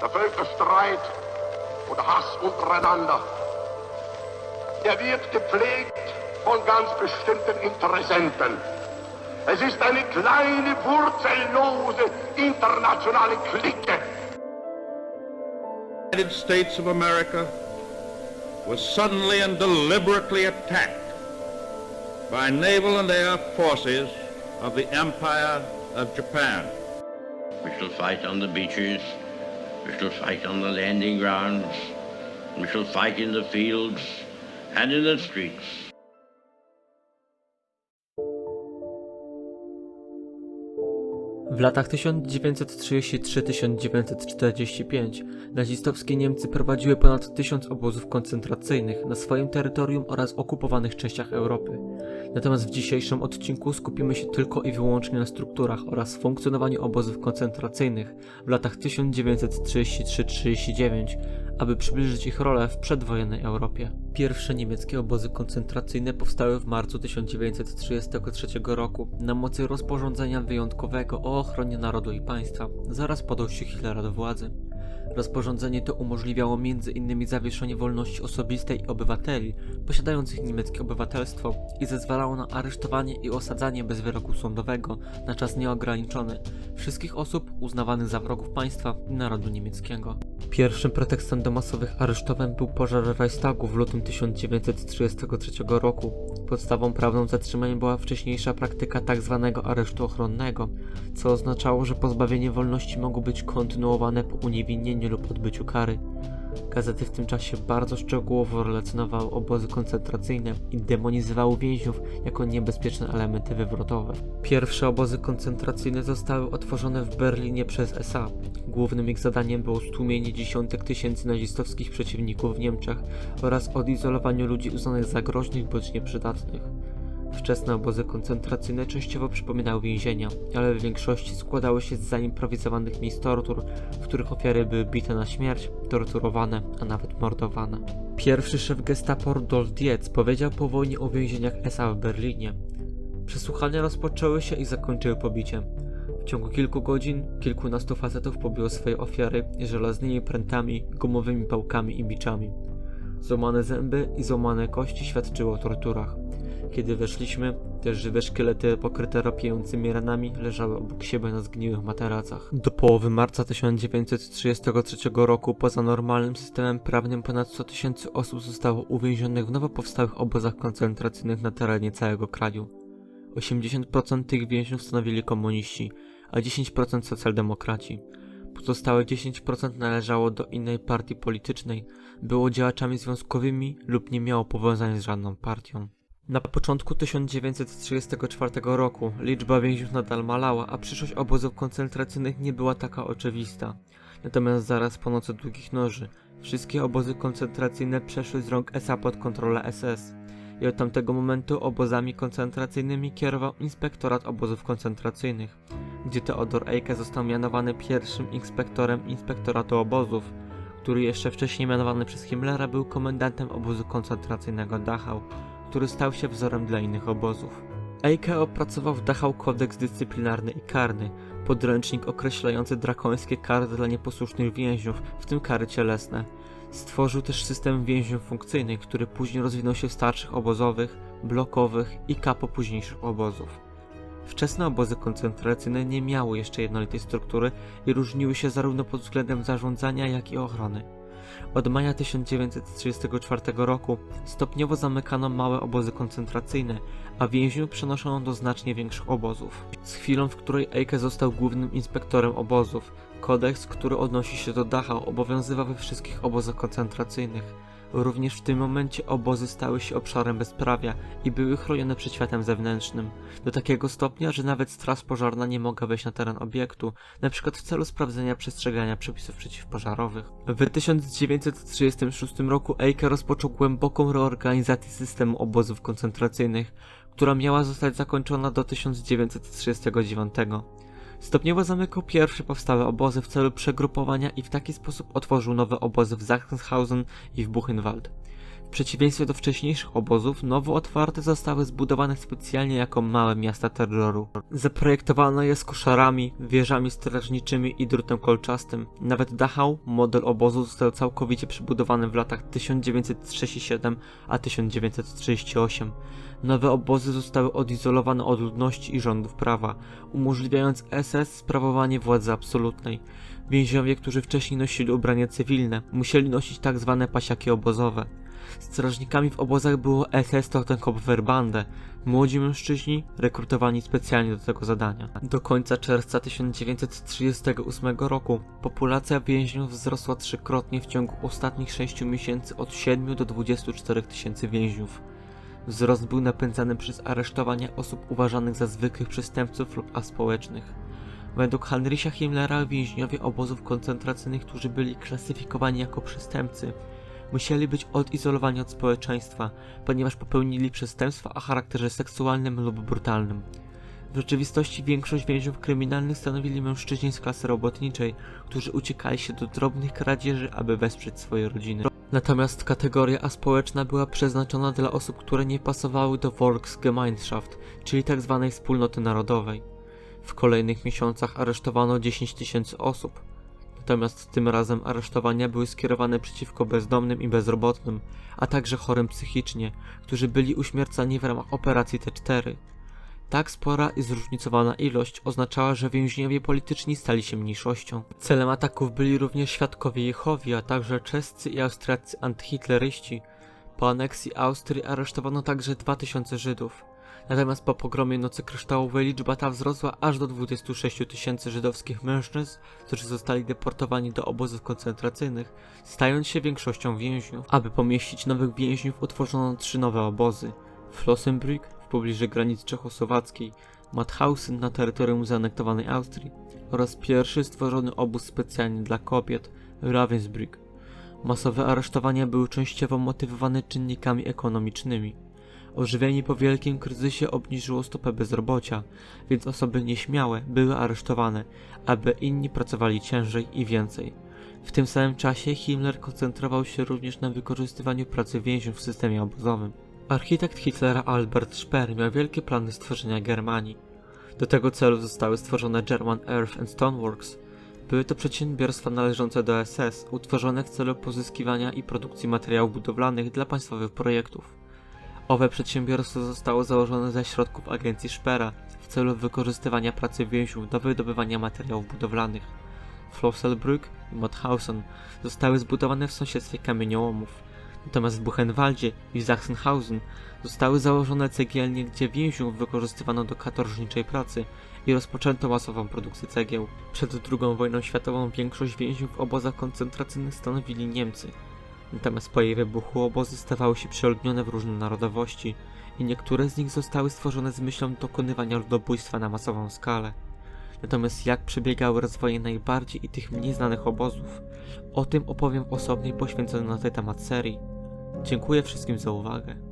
der Völkerstreit oder Hass untereinander, der wird gepflegt von ganz bestimmten Interessenten. Es ist eine kleine, wurzellose internationale Clique. The United States of America was suddenly and deliberately attacked by naval and air forces of the Empire of Japan. We shall fight on the beaches. We shall fight on the landing grounds. We shall fight in the fields and in the streets. W latach 1933-1945 nazistowskie Niemcy prowadziły ponad tysiąc obozów koncentracyjnych na swoim terytorium oraz okupowanych częściach Europy. Natomiast w dzisiejszym odcinku skupimy się tylko i wyłącznie na strukturach oraz funkcjonowaniu obozów koncentracyjnych w latach 1933-39, aby przybliżyć ich rolę w przedwojennej Europie. Pierwsze niemieckie obozy koncentracyjne powstały w marcu 1933 roku na mocy rozporządzenia wyjątkowego o ochronie narodu i państwa zaraz po dojściu Hitlera do władzy. Rozporządzenie to umożliwiało m.in. zawieszenie wolności osobistej obywateli posiadających niemieckie obywatelstwo i zezwalało na aresztowanie i osadzanie bez wyroku sądowego na czas nieograniczony wszystkich osób uznawanych za wrogów państwa i narodu niemieckiego. Pierwszym pretekstem do masowych aresztowań był pożar Reichstagu w lutym 1933 roku. Podstawą prawną zatrzymania była wcześniejsza praktyka tzw. aresztu ochronnego, co oznaczało, że pozbawienie wolności mogło być kontynuowane po uniewinnieniu lub odbyciu kary. Gazety w tym czasie bardzo szczegółowo relacjonowały obozy koncentracyjne i demonizowały więźniów jako niebezpieczne elementy wywrotowe. Pierwsze obozy koncentracyjne zostały otworzone w Berlinie przez SA. Głównym ich zadaniem było stłumienie dziesiątek tysięcy nazistowskich przeciwników w Niemczech oraz odizolowanie ludzi uznanych za groźnych bądź nieprzydatnych. Wczesne obozy koncentracyjne częściowo przypominały więzienia, ale w większości składały się z zaimprowizowanych miejsc tortur, w których ofiary były bite na śmierć, torturowane, a nawet mordowane. Pierwszy szef gestapo Rudolf Dietz powiedział po wojnie o więzieniach SA w Berlinie. Przesłuchania rozpoczęły się i zakończyły pobiciem. W ciągu kilku godzin kilkunastu facetów pobiło swoje ofiary żelaznymi prętami, gumowymi pałkami i biczami. Złamane zęby i złamane kości świadczyły o torturach. Kiedy weszliśmy, te żywe szkielety pokryte ropiejącymi ranami leżały obok siebie na zgniłych materacach. Do połowy marca 1933 roku poza normalnym systemem prawnym ponad 100 tysięcy osób zostało uwięzionych w nowo powstałych obozach koncentracyjnych na terenie całego kraju. 80% tych więźniów stanowili komuniści, a 10% socjaldemokraci. Pozostałe 10% należało do innej partii politycznej, było działaczami związkowymi lub nie miało powiązań z żadną partią. Na początku 1934 roku liczba więźniów nadal malała, a przyszłość obozów koncentracyjnych nie była taka oczywista. Natomiast zaraz po nocy długich noży wszystkie obozy koncentracyjne przeszły z rąk SA pod kontrolę SS i od tamtego momentu obozami koncentracyjnymi kierował Inspektorat Obozów Koncentracyjnych, gdzie Theodor Eicke został mianowany pierwszym inspektorem Inspektoratu Obozów, który jeszcze wcześniej mianowany przez Himmlera był komendantem obozu koncentracyjnego Dachau, który stał się wzorem dla innych obozów. Eicke opracował w Dachau kodeks dyscyplinarny i karny, podręcznik określający drakońskie kary dla nieposłusznych więźniów, w tym kary cielesne. Stworzył też system więźniów funkcyjnych, który później rozwinął się w starszych obozowych, blokowych i kapo późniejszych obozów. Wczesne obozy koncentracyjne nie miały jeszcze jednolitej struktury i różniły się zarówno pod względem zarządzania, jak i ochrony. Od maja 1934 roku stopniowo zamykano małe obozy koncentracyjne, a więźniów przenoszono do znacznie większych obozów. Z chwilą, w której Eicke został głównym inspektorem obozów, kodeks, który odnosi się do Dachau, obowiązywał we wszystkich obozach koncentracyjnych. Również w tym momencie obozy stały się obszarem bezprawia i były chronione przed światem zewnętrznym, do takiego stopnia, że nawet straż pożarna nie mogła wejść na teren obiektu, np. w celu sprawdzenia przestrzegania przepisów przeciwpożarowych. W 1936 roku Eicke rozpoczął głęboką reorganizację systemu obozów koncentracyjnych, która miała zostać zakończona do 1939. Stopniowo zamykał pierwsze powstałe obozy w celu przegrupowania i w taki sposób otworzył nowe obozy w Sachsenhausen i w Buchenwald. W przeciwieństwie do wcześniejszych obozów, nowo otwarte zostały zbudowane specjalnie jako małe miasta terroru. Zaprojektowano je z koszarami, wieżami strażniczymi i drutem kolczastym. Nawet Dachau, model obozu, został całkowicie przebudowany w latach 1937 a 1938. Nowe obozy zostały odizolowane od ludności i rządów prawa, umożliwiając SS sprawowanie władzy absolutnej. Więźniowie, którzy wcześniej nosili ubrania cywilne, musieli nosić tak zwane pasiaki obozowe. Strażnikami w obozach było SS Totenkopfverbande, młodzi mężczyźni rekrutowani specjalnie do tego zadania. Do końca czerwca 1938 roku populacja więźniów wzrosła trzykrotnie w ciągu ostatnich 6 miesięcy od 7 do 24 tysięcy więźniów. Wzrost był napędzany przez aresztowanie osób uważanych za zwykłych przestępców lub aspołecznych. Według Heinricha Himmlera więźniowie obozów koncentracyjnych, którzy byli klasyfikowani jako przestępcy, musieli być odizolowani od społeczeństwa, ponieważ popełnili przestępstwa o charakterze seksualnym lub brutalnym. W rzeczywistości większość więźniów kryminalnych stanowili mężczyźni z klasy robotniczej, którzy uciekali się do drobnych kradzieży, aby wesprzeć swoje rodziny. Natomiast kategoria aspołeczna była przeznaczona dla osób, które nie pasowały do Volksgemeinschaft, czyli tzw. wspólnoty narodowej. W kolejnych miesiącach aresztowano 10 tysięcy osób. Natomiast tym razem aresztowania były skierowane przeciwko bezdomnym i bezrobotnym, a także chorym psychicznie, którzy byli uśmiercani w ramach operacji T4. Tak spora i zróżnicowana ilość oznaczała, że więźniowie polityczni stali się mniejszością. Celem ataków byli również świadkowie Jehowi, a także czescy i austriaccy antyhitleryści. Po aneksji Austrii aresztowano także 2000 Żydów. Natomiast po pogromie Nocy Kryształowej liczba ta wzrosła aż do 26 tysięcy żydowskich mężczyzn, którzy zostali deportowani do obozów koncentracyjnych, stając się większością więźniów. Aby pomieścić nowych więźniów utworzono trzy nowe obozy. Flossenbrück w pobliżu granicy czechosłowackiej, Mauthausen na terytorium zaanektowanej Austrii oraz pierwszy stworzony obóz specjalnie dla kobiet, Ravensbrück. Masowe aresztowania były częściowo motywowane czynnikami ekonomicznymi. Ożywienie po wielkim kryzysie obniżyło stopę bezrobocia, więc osoby nieśmiałe były aresztowane, aby inni pracowali ciężej i więcej. W tym samym czasie Himmler koncentrował się również na wykorzystywaniu pracy więźniów w systemie obozowym. Architekt Hitlera Albert Speer miał wielkie plany stworzenia Germanii. Do tego celu zostały stworzone German Earth and Stoneworks. Były to przedsiębiorstwa należące do SS, utworzone w celu pozyskiwania i produkcji materiałów budowlanych dla państwowych projektów. Owe przedsiębiorstwo zostało założone ze środków agencji Szpera w celu wykorzystywania pracy więźniów do wydobywania materiałów budowlanych. Flosselbrück i Mauthausen zostały zbudowane w sąsiedztwie kamieniołomów. Natomiast w Buchenwaldzie i Sachsenhausen zostały założone cegielnie, gdzie więźniów wykorzystywano do katorżniczej pracy i rozpoczęto masową produkcję cegieł. Przed II wojną światową większość więźniów w obozach koncentracyjnych stanowili Niemcy. Natomiast po jej wybuchu obozy stawały się przeludnione w różne narodowości i niektóre z nich zostały stworzone z myślą dokonywania ludobójstwa na masową skalę. Natomiast jak przebiegały rozwoje najbardziej i tych mniej znanych obozów, o tym opowiem w osobnej poświęconej na ten temat serii. Dziękuję wszystkim za uwagę.